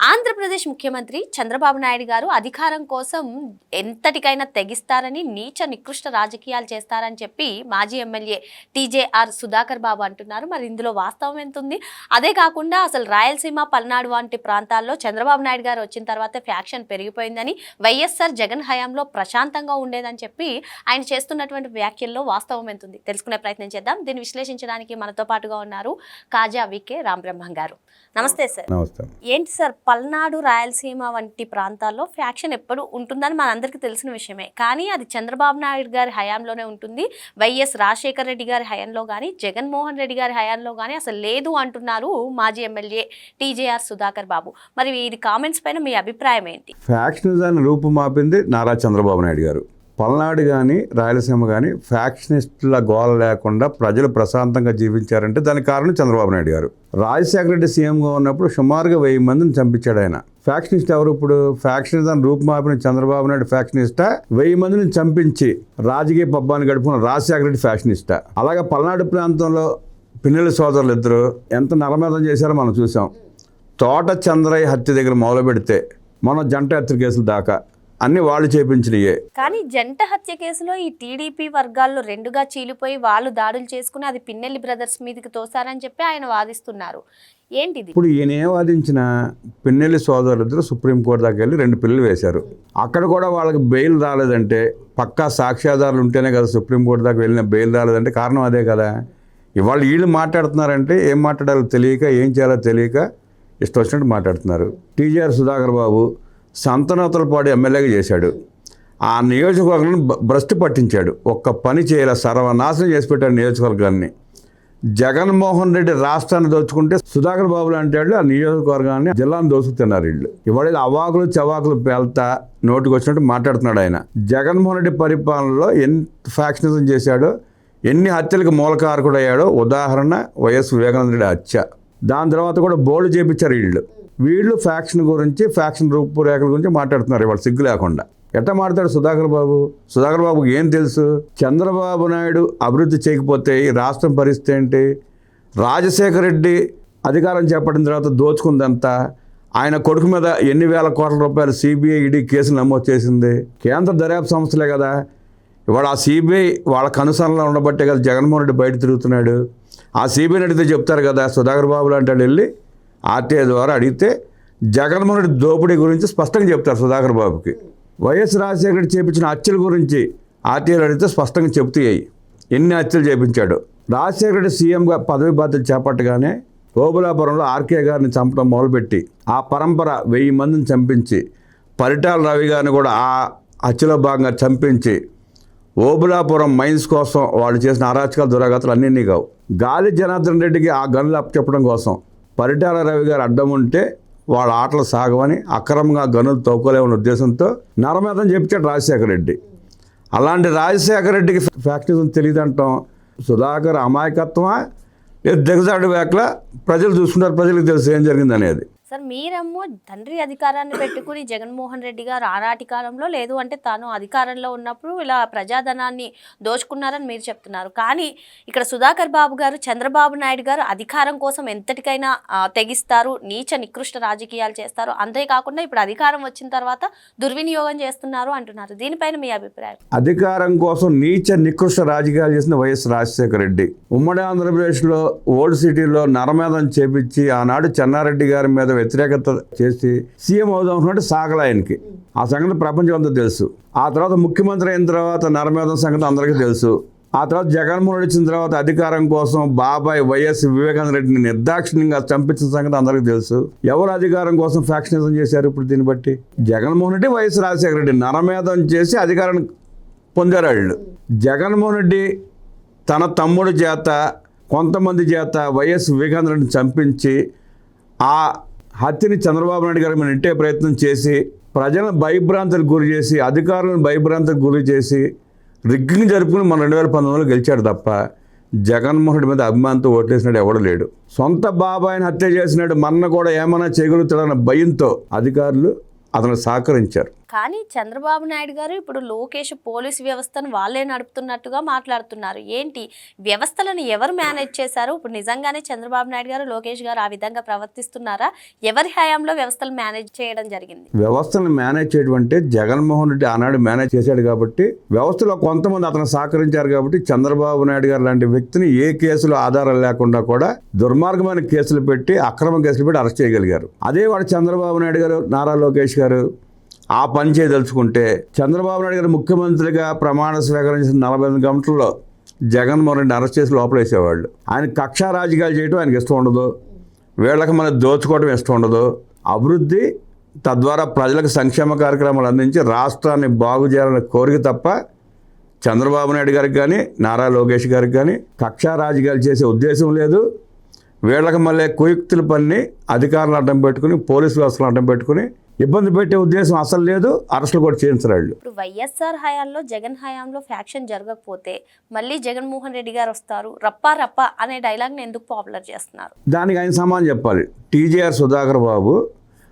Andhra Pradesh ముఖ్యమంత్రి చంద్రబాబు నాయుడు గారు అధికారం కోసం ఎంతటికైనా తెగిస్తారని నీచ నికృష్ట రాజకీయాలు చేస్తారని చెప్పి మాజీ ఎమ్మెల్యే టీజేఆర్ సుధాకర్ బాబు అంటున్నారు. మరి ఇందులో వాస్తవం ఎంత ఉంది అదే కాకుండా అసలు రాయలసీమ పల్నాడు వంటి ప్రాంతాల్లో చంద్రబాబు నాయుడు గారు వచ్చిన తర్వాత ఫ్యాక్షన్ పెరిగిపోయిందని వైఎస్ఆర్ జగన్ హయాంలో ప్రశాంతంగా ఉండేదని చెప్పి ఆయన చేస్తున్నటువంటి వ్యాఖ్యల్లో వాస్తవం ఎంత ఉంది తెలుసుకునే ప్రయత్నం చేద్దాం. దీన్ని విశ్లేషించడానికి మనతో పాటుగా ఉన్నారు కాజా వికే రామబ్రహ్మం గారు. నమస్తే సార్. నమస్తే. ఏంటి సార్? పల్నాడు రాయలసీమ వంటి ప్రాంతాల్లో ఫ్యాక్షన్ ఎప్పుడు ఉంటుందని మనందరికీ తెలిసిన విషయమే. కానీ అది చంద్రబాబు నాయుడు గారి హయాంలోనే ఉంటుంది. వైఎస్ రాజశేఖర రెడ్డి గారి హయాంలో కానీ జగన్మోహన్ రెడ్డి గారి హయాంలో కానీ అసలు లేదు అంటున్నారు మాజీ ఎమ్మెల్యే టీజేఆర్ సుధాకర్ బాబు. మరి ఇది కామెంట్స్ పైన మీ అభిప్రాయం ఏంటి? ఫ్యాక్షనిజాన్ని రూపుమాపింది నారా చంద్రబాబు నాయుడు గారు. పల్నాడు కానీ రాయలసీమ కానీ ఫ్యాక్షనిస్టుల గోల లేకుండా ప్రజలు ప్రశాంతంగా జీవించారంటే దానికి కారణం చంద్రబాబు నాయుడు గారు. రాజశేఖర రెడ్డి సీఎంగా ఉన్నప్పుడు సుమారుగా వెయ్యి మందిని చంపించాడు ఆయన. ఫ్యాక్షనిస్ట్ ఎవరు ఇప్పుడు? ఫ్యాక్షనిజాన్ని రూపుమాపిన చంద్రబాబు నాయుడు ఫ్యాక్షనిస్టా వెయ్యి మందిని చంపించి రాజకీయ పబ్బాన్ని గడుపుకున్న రాజశేఖర రెడ్డి ఫ్యాక్షనిస్టా. అలాగే పల్నాడు ప్రాంతంలో పిన్నెల సోదరులు ఇద్దరు ఎంత నరమేధం చేశారో మనం చూసాం. తోట చంద్రయ్య హత్య దగ్గర మొదలు పెడితే జంట హత్య కేసులు దాకా. అన్ని వాళ్ళు చేపించినయే. కానీ జంట హత్య కేసులో ఈ టీడీపీ వర్గాల్లో రెండుగా చీలిపోయి వాళ్ళు దాడులు చేసుకుని అది పిన్నెల్లి బ్రదర్స్ మీదకి తోసారని చెప్పి ఆయన వాదిస్తున్నారు. ఏంటిది? ఇప్పుడు ఈయన ఏం వాదించిన పిన్నెల్లి సోదరులు ఇద్దరు సుప్రీంకోర్టు దాకా వెళ్ళి రెండు పిల్లలు వేశారు. అక్కడ కూడా వాళ్ళకి బెయిల్ రాలేదంటే పక్కా సాక్ష్యాధారాలు ఉంటేనే కదా సుప్రీంకోర్టు దాకా వెళ్ళిన బెయిల్ రాలేదంటే కారణం అదే కదా. ఇవాళ వీళ్ళు మాట్లాడుతున్నారంటే ఏం మాట్లాడాలో తెలియక ఏం చేయాలో తెలియక ఇష్టం వచ్చినట్టు మాట్లాడుతున్నారు. టీజీఆర్ సుధాకర్ బాబు సంతనోతలపాడు ఎమ్మెల్యేగా చేశాడు. ఆ నియోజకవర్గాన్ని భ్రష్టు పట్టించాడు. ఒక్క పని చేయాల సర్వనాశనం చేసి పెట్టాడు నియోజకవర్గాన్ని. జగన్మోహన్ రెడ్డి రాష్ట్రాన్ని దోచుకుంటే సుధాకర్ బాబు లాంటి వాళ్ళు ఆ నియోజకవర్గాన్ని జిల్లాను దోచుకుతున్నారు వీళ్ళు. ఇవాళ అవాకులు చవాకులు పేల్తా నోటుకు వచ్చినట్టు మాట్లాడుతున్నాడు ఆయన. జగన్మోహన్ రెడ్డి పరిపాలనలో ఎంత ఫ్యాక్షనిజం చేశాడో ఎన్ని హత్యలకు మూలకారకుడు అయ్యాడో ఉదాహరణ వైఎస్ వివేకానంద రెడ్డి హత్య. దాని తర్వాత కూడా బోర్డు చేపించారు వీళ్ళు. వీళ్ళు ఫ్యాక్షన్ గురించి ఫ్యాక్షన్ రూపురేఖల గురించి మాట్లాడుతున్నారు ఇవాళ సిగ్గు లేకుండా. ఎట్లా మాట్లాడు సుధాకర్ బాబు? సుధాకర్ బాబుకి ఏం తెలుసు? చంద్రబాబు నాయుడు అభివృద్ధి చేయకపోతే ఈ రాష్ట్రం పరిస్థితి ఏంటి? రాజశేఖర రెడ్డి అధికారం చేపట్టిన తర్వాత దోచుకుందంతా. ఆయన కొడుకు మీద ఎన్ని వేల కోట్ల రూపాయలు సిబిఐ ఈడీ కేసులు నమోదు చేసింది? కేంద్ర దర్యాప్తు సంస్థలే కదా. ఇవాళ ఆ సిబిఐ వాళ్ళ కనుసరణలో ఉండబట్టే కదా జగన్మోహన్ రెడ్డి బయట తిరుగుతున్నాడు. ఆ సిబిఐని అడిగితే చెప్తారు కదా సుధాకర్ బాబు లాంటి వాళ్ళు వెళ్ళి ఆర్టీఐ ద్వారా అడిగితే జగన్మోహన్ రెడ్డి దోపిడీ గురించి స్పష్టంగా చెప్తారు సుధాకర్ బాబుకి. వైఎస్ రాజశేఖర రెడ్డి చేపించిన హత్యల గురించి ఆర్టీఐలు అడిగితే స్పష్టంగా చెప్తాయి ఎన్ని హత్యలు చేపించాడు? రాజశేఖర రెడ్డి సీఎంగా పదవి బాధ్యత చేపట్టగానే ఓబులాపురంలో ఆర్కే గారిని చంపడం మొదలుపెట్టి ఆ పరంపర వెయ్యి మందిని చంపించి పరిటాల రవి గారిని కూడా ఆ హత్యలో భాగంగా చంపించి ఓబులాపురం మైన్స్ కోసం వాళ్ళు చేసిన అరాచకాల దురాగతలు అన్నీ కావు గాలి జనార్దన్ రెడ్డికి ఆ గనులు అప్పచెప్పడం కోసం పరిటాల రవి గారు అడ్డం ఉంటే వాళ్ళ ఆటలు సాగవని అక్రమంగా గనులు తోకోలేమన్న ఉద్దేశంతో నరమేధం చెప్తాడు రాజశేఖర రెడ్డి. అలాంటి రాజశేఖర రెడ్డికి ఫ్యాక్టరీస్ తెలియదంటాం. సుధాకర్ అమాయకత్వమా? లేదు దిగజాడు వేకల ప్రజలు చూసుకుంటారు ప్రజలకు తెలుసు ఏం జరిగింది అనేది సార్ మీరేమో తండ్రి అధికారాన్ని పెట్టుకుని జగన్మోహన్ రెడ్డి గారు ఆనాటి కాలంలో లేదు అంటే తాను అధికారంలో ఉన్నప్పుడు ఇలా ప్రజాధనాన్ని దోచుకున్నారని మీరు చెప్తున్నారు. కానీ ఇక్కడ సుధాకర్ బాబు గారు చంద్రబాబు నాయుడు గారు అధికారం కోసం ఎంతటికైనా తెగిస్తారు నీచ నికృష్ట రాజకీయాలు చేస్తారు. అంతేకాకుండా ఇప్పుడు అధికారం వచ్చిన తర్వాత దుర్వినియోగం చేస్తున్నారు అంటున్నారు. దీనిపైన మీ అభిప్రాయం? అధికారం కోసం నీచ నికృష్ట రాజకీయాలు చేసిన వైఎస్ రాజశేఖర రెడ్డి. ఉమ్మడి ఆంధ్రప్రదేశ్లో ఓల్డ్ సిటీలో నరమేధం చేపించి ఆనాడు చెన్నారెడ్డి గారి మీద వ్యతిరేకత చేసి సీఎం అవుదాం అనుకుంటే సాగల ఆయనకి. ఆ సంగతి ప్రపంచం అంతా తెలుసు. ఆ తర్వాత ముఖ్యమంత్రి అయిన తర్వాత నరమేధం సంగతి అందరికీ తెలుసు. ఆ తర్వాత జగన్మోహన్ రెడ్డి వచ్చిన తర్వాత అధికారం కోసం బాబాయ్ వైఎస్ వివేకానంద రెడ్డిని నిర్దాక్షిణ్యంగా చంపించిన సంగతి అందరికీ తెలుసు. ఎవరు అధికారం కోసం ఫ్యాక్షనిజం చేశారు ఇప్పుడు దీన్ని బట్టి? జగన్మోహన్ రెడ్డి వైఎస్ రాజశేఖర రెడ్డి నరమేధం చేసి అధికారం పొందారు వాళ్ళు. జగన్మోహన్ రెడ్డి తన తమ్ముడి చేత కొంతమంది చేత వైఎస్ వివేకానంద రెడ్డిని చంపించి ఆ హత్యని చంద్రబాబు నాయుడు గారి మనం ఇంటే ప్రయత్నం చేసి ప్రజలను భయభ్రాంతులకు గురి చేసి అధికారులను భయభ్రాంతులకు గురి చేసి రిగ్గింగ్ జరుపుకుని మన రెండు వేల పంతొమ్మిదిలో గెలిచాడు తప్ప జగన్మోహన్ రెడ్డి మీద అభిమానంతో ఓట్లేసినాడు ఎవడ లేడు. సొంత బాబాయిని హత్య చేసినాడు మన్న కూడా ఏమైనా చేయగలుగుతాడన్న భయంతో అధికారులు అతను సహకరించారు. కానీ చంద్రబాబు నాయుడు గారు ఇప్పుడు లోకేష్ పోలీస్ వ్యవస్థను వాళ్ళే నడుపుతున్నట్టుగా మాట్లాడుతున్నారు. ఏంటి? వ్యవస్థలను ఎవరు మేనేజ్ చేశారు? ఇప్పుడు నిజంగానే చంద్రబాబు నాయుడు గారు లోకేష్ గారు ఆ విధంగా ప్రవర్తిస్తున్నారా? ఎవరి హయాంలో వ్యవస్థలు మేనేజ్ చేయడం జరిగింది? వ్యవస్థను మేనేజ్ చేయడం అంటే జగన్మోహన్ రెడ్డి ఆనాడు మేనేజ్ చేశాడు కాబట్టి వ్యవస్థలో కొంతమంది అతను సహకరించారు కాబట్టి చంద్రబాబు నాయుడు గారు లాంటి వ్యక్తిని ఏ కేసులో ఆధారం లేకుండా కూడా దుర్మార్గమైన కేసులు పెట్టి అక్రమ కేసులు పెట్టి అరెస్ట్ చేయగలిగారు. అదే వాడు చంద్రబాబు నాయుడు గారు నారా లోకేష్ గారు ఆ పని చేయదలుచుకుంటే చంద్రబాబు నాయుడు గారు ముఖ్యమంత్రిగా ప్రమాణ స్వీకరించిన నలభై ఎనిమిది గంటల్లో జగన్మోహన్ రెడ్డి అరెస్ట్ చేసి లోపలేసేవాళ్ళు ఆయన కక్షా రాజకీయాలు చేయడం ఆయనకి ఇష్టం ఉండదు. వీళ్ళకి మనం దోచుకోవడం ఇష్టం ఉండదు. అభివృద్ధి తద్వారా ప్రజలకు సంక్షేమ కార్యక్రమాలు అందించి రాష్ట్రాన్ని బాగు చేయాలనే కోరిక తప్ప చంద్రబాబు నాయుడు గారికి కానీ నారా లోకేష్ గారికి కానీ కక్షా రాజకీయాలు చేసే ఉద్దేశం లేదు. వీళ్ళకి మళ్ళీ కుయుక్తుల పని అధికారులు అడ్డం పెట్టుకుని పోలీసు వ్యవస్థలు అడ్డం పెట్టుకుని ఇబ్బంది పెట్టే ఉద్దేశం అసలు లేదు అరెస్టులు కూడా చేయించరు వాళ్ళు ఇప్పుడు వైఎస్ఆర్ హయాంలో జగన్ హయాంలో ఫ్యాక్షన్ జరగకపోతే మళ్ళీ జగన్మోహన్ రెడ్డి గారు వస్తారు రప్పా రప్ప అనే డైలాగ్ని ఎందుకు పాపులర్ చేస్తున్నారు? దానికి ఆయన సమానం చెప్పాలి. టీజీఆర్ సుధాకర్ బాబు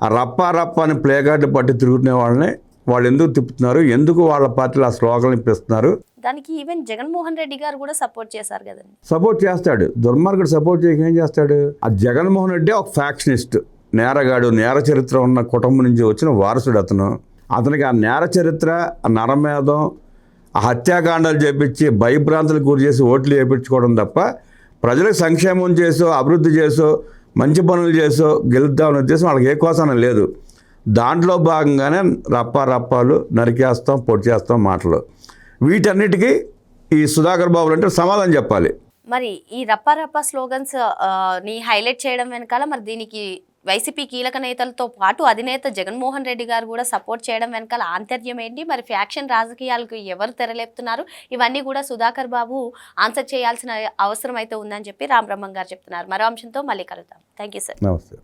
ఆ రప్పా రప్ప అని ప్లే కార్డు పట్టి తిరుగుతున్న వాళ్ళని వాళ్ళు ఎందుకు తిప్పుతున్నారు ఎందుకు వాళ్ళ పార్టీలో ఆ స్లోగన్ ఇప్పిస్తున్నారు దానికి ఈవెన్ జగన్మోహన్ రెడ్డి గారు కూడా సపోర్ట్ చేశారు కదండి. సపోర్ట్ చేస్తాడు. దుర్మార్గుడు సపోర్ట్ చేయక ఏం చేస్తాడు? ఆ జగన్మోహన్ రెడ్డి ఒక ఫ్యాక్షనిస్ట్. నేరగాడు నేర చరిత్ర ఉన్న కుటుంబం నుంచి వచ్చిన వారసుడు అతను. అతనికి ఆ నేర చరిత్ర ఆ నరమేధం ఆ హత్యాకాండాలు చేపించి భయభ్రాంతులకు గురి చేసి ఓట్లు చేయించుకోవడం తప్ప ప్రజలకు సంక్షేమం చేసో అభివృద్ధి చేసో మంచి పనులు చేసో గెలుద్దామనే ఉద్దేశం వాళ్ళకి ఏ కోసానం లేదు. దాంట్లో భాగంగానే రప్ప రప్పాలు నరికేస్తాం పొడి చేస్తాం మాటలు. వీటన్నిటికీ ఈ సుధాకర్ బాబులు అంటే సమాధానం చెప్పాలి. మరి ఈ రప్ప రప్ప స్లోగన్స్ని హైలైట్ చేయడం వెనకాల మరి దీనికి వైసీపీ కీలక నేతలతో పాటు అధినేత జగన్మోహన్ రెడ్డి గారు కూడా సపోర్ట్ చేయడం వెనకాల ఆంతర్యం ఏంటి? మరి ఫ్యాక్షన్ రాజకీయాలకు ఎవరు తెరలేపుతున్నారు? ఇవన్నీ కూడా సుధాకర్ బాబు ఆన్సర్ చేయాల్సిన అవసరం అయితే ఉందని చెప్పి రామబ్రహ్మం గారు చెప్తున్నారు. మరో అంశంతో మళ్ళీ కలుద్దాం. Thank you sir. నమస్తే.